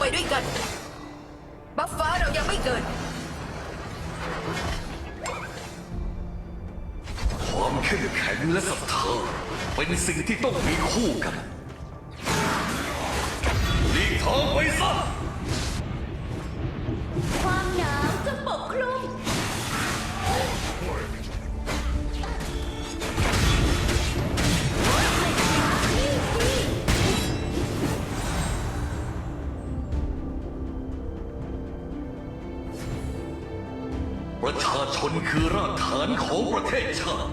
ไปด้วยกัน บัฟฟ้าเรายังไม่เกิด ความเข้มแข็งและศรัทธาเป็นสิ่งที่ต้องมีคู่กันหลีกทางไปซะ คือรากฐานของประเทศชาติ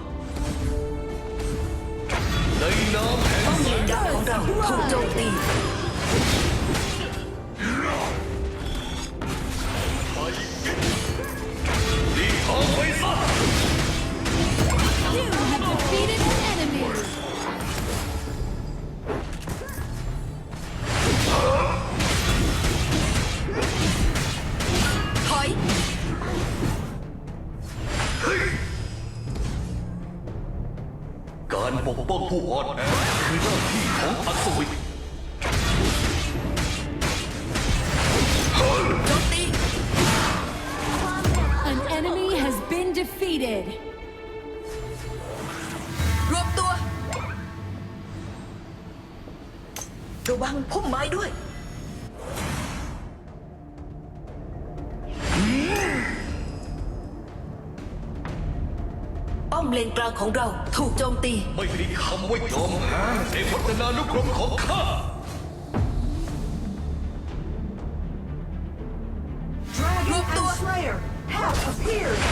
defeated. รวมตัว ระวังพุ่มไม้ด้วย ป้อมเลนกลางของเราถูกโจมตี ไม่มีคำว่ายอมแพ้ในพัฒนานุกรมของข้ารวมตัว Slayer have appeared.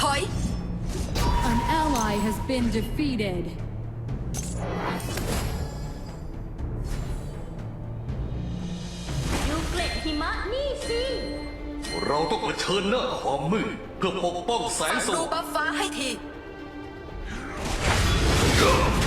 ถอย An ally has been defeated. ดูเกล็ดหิมะนี่สิ เราต้องเผชิญหน้าความมืดเพื่อปกป้องแสงสดูว่าง บัฟฟ้าให้ทีเ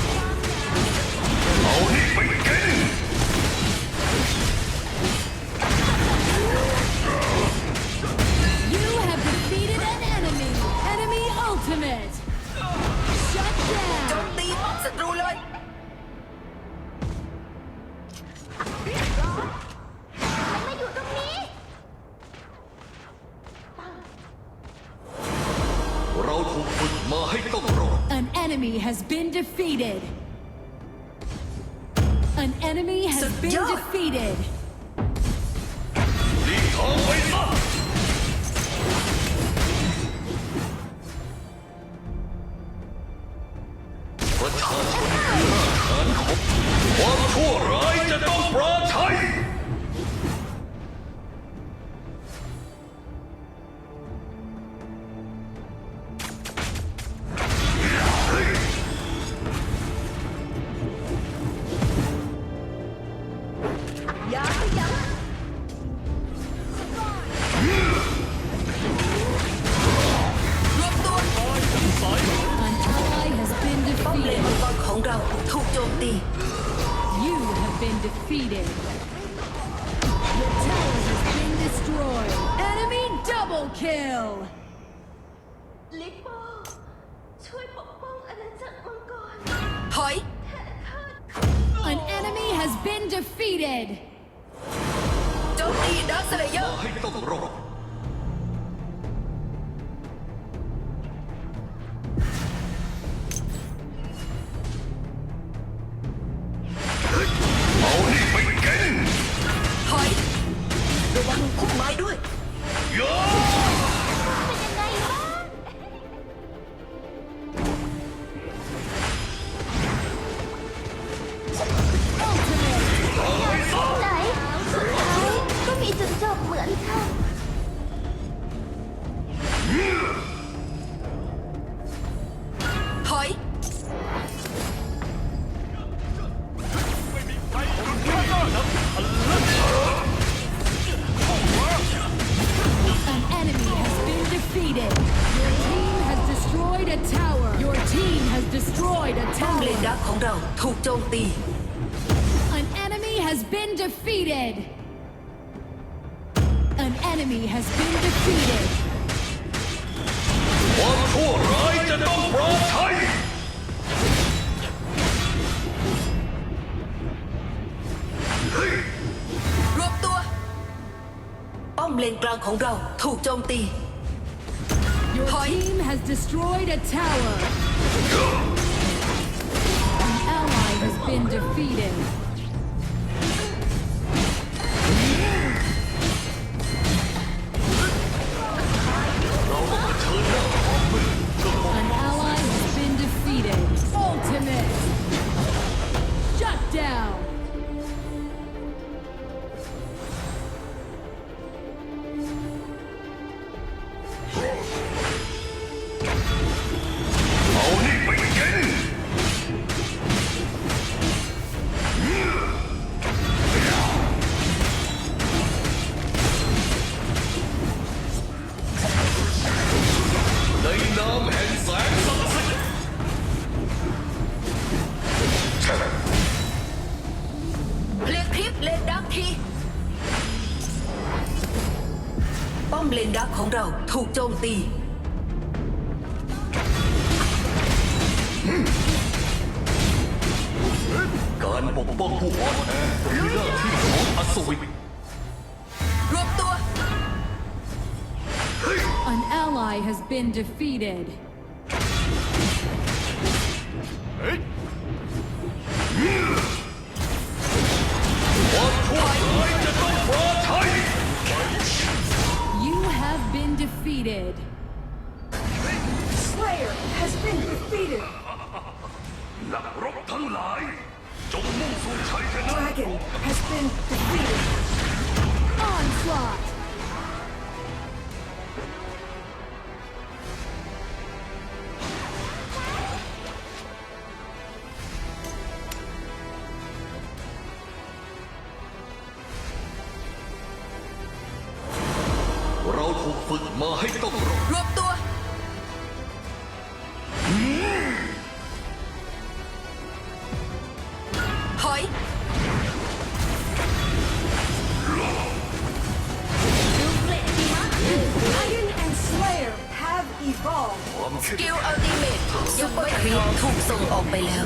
ประชาชนคือรากฐานของความชั่วร้ายจะต้องปรา ตี You have been defeated. Your tower has been destroyed. Enemy double kill. ลิปโป้ช่วยปกป้องอาณาจักรมังกร ถอย An enemy has been defeated. โจมตีดักสเลเยอ มา ร์ ให้ต้องรอด ของเราถูกโจมตี Your Point. team has destroyed a tower. An ally has been defeated. ถูกโจมตี การปกป้องผู้อ่อนแอคือหน้าที่ของอัศวิน รวบตัว An ally has been defeated. ควา defeated. Slayer has been defeated. Dragon has been defeated. Onslaught. รบรวบตัว ถอย Dragon and Slayer have evolved. ความสคิดกิลอัลติเมทซุปเปอร์ครีปถูกส่งออกไปแล้ว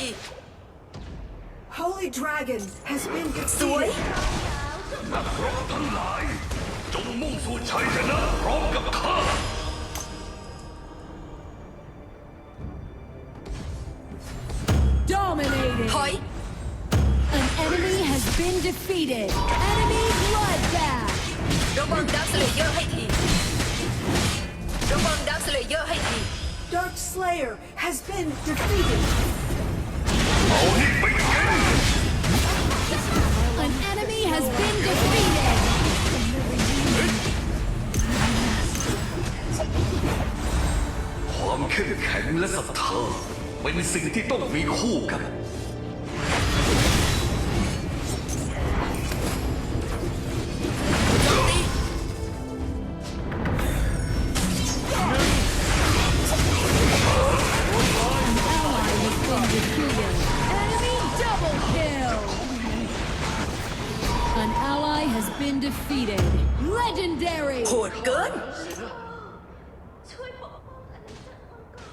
ฟ้าให้ที Holy Dragon has been สวย defeated. นักรบทั้งหลาย จงมุ่งสู่ชัยชนะพร้อมกับข้า Dominating. ถอย An enemy has been defeated. Enemy bloodbath. ระวังดักสเลเยอร์ให้ที ระวังดักสเลเยอร์ให้ที Dark Slayer has been defeated. An enemy has been defeated. ความเข้มแข็งและศรัทธาเป็นสิ่งที่ต้องมีคู่กัน defeated. Legendary. โหดเกินช่วยปกป้องอาณาจักรมังกร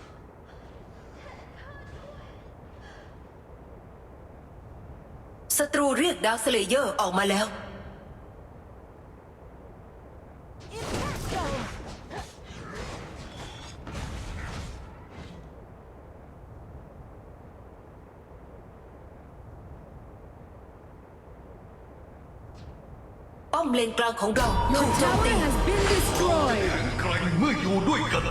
ศัตรูเรียกดาวสเลเยอร์ออกมาแล้ว ป้อม เลนกลางของเราถู Your กโจม tower ตี has been destroyed. แกร่งเมื่ออยู่ด้วยกัน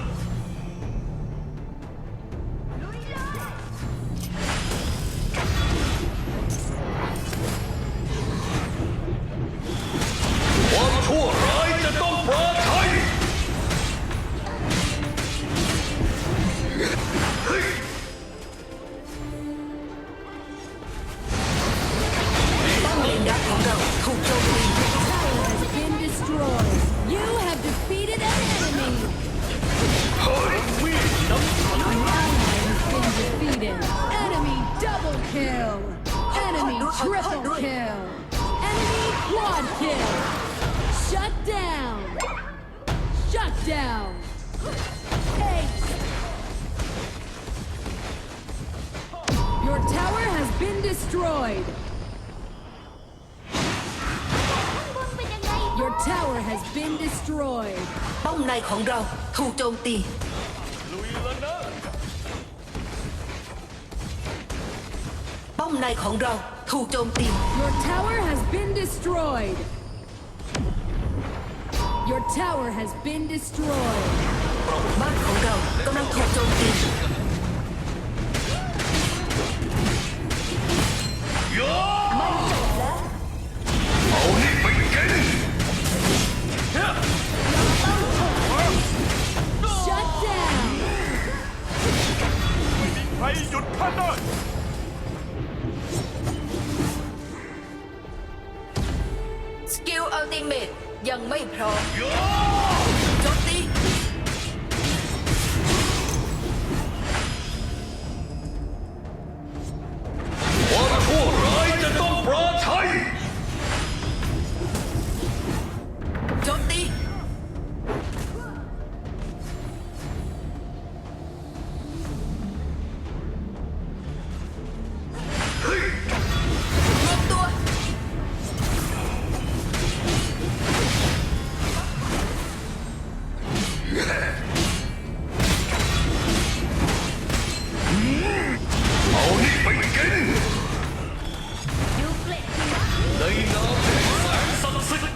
down. Ace. Your tower has been destroyed. บนเป็นยังไง Your tower has been destroyed. ป้อมในของเราถูกโจมตี ป้อมในของเราถูกโจมตี Your tower has been destroyed. Your tower has been destroyed. บ้านของเรากำลังถูกโจมตีเอานี่ไปกิน Shut down. ใครหยุดข้าได้สกิลอัลติเมตยังไม่พร้อม เอานี่ไปกินดูเกล็ดหิมะในนามแห่งแสงศักดิ์สิทธิ์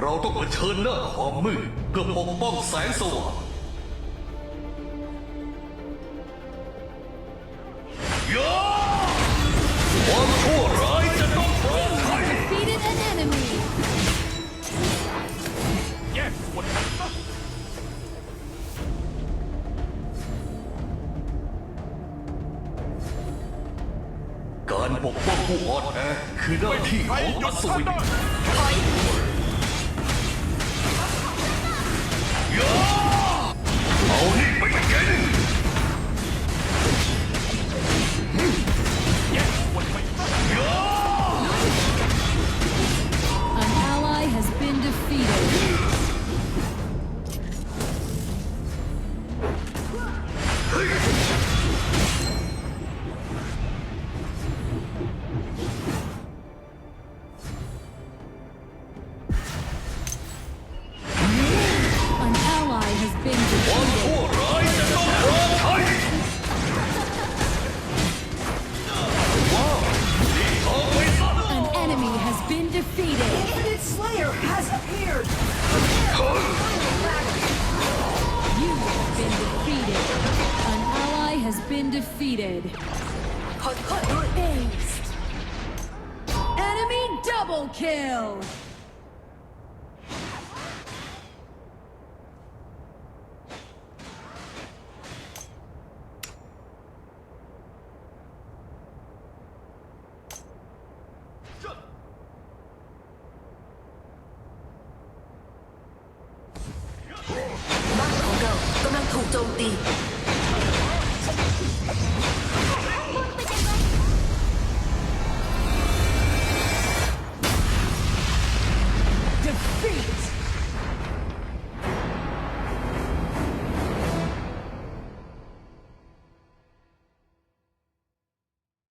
เราต้องเผชิญหน้าความมืดเพื่อปกป้องแสงสว่าง ความชั่วร้ายจะต้องปราชัย Defeated an enemy. แยกส่วนกันซะการปกป้องผู้อ่อนแอคือหน้าที่ใครของหยุอัดศข้าวินได้ถอยเอานี่ไปกิน You have been defeated. An ally has been defeated. Based. Enemy double kill! ถูกโจมตี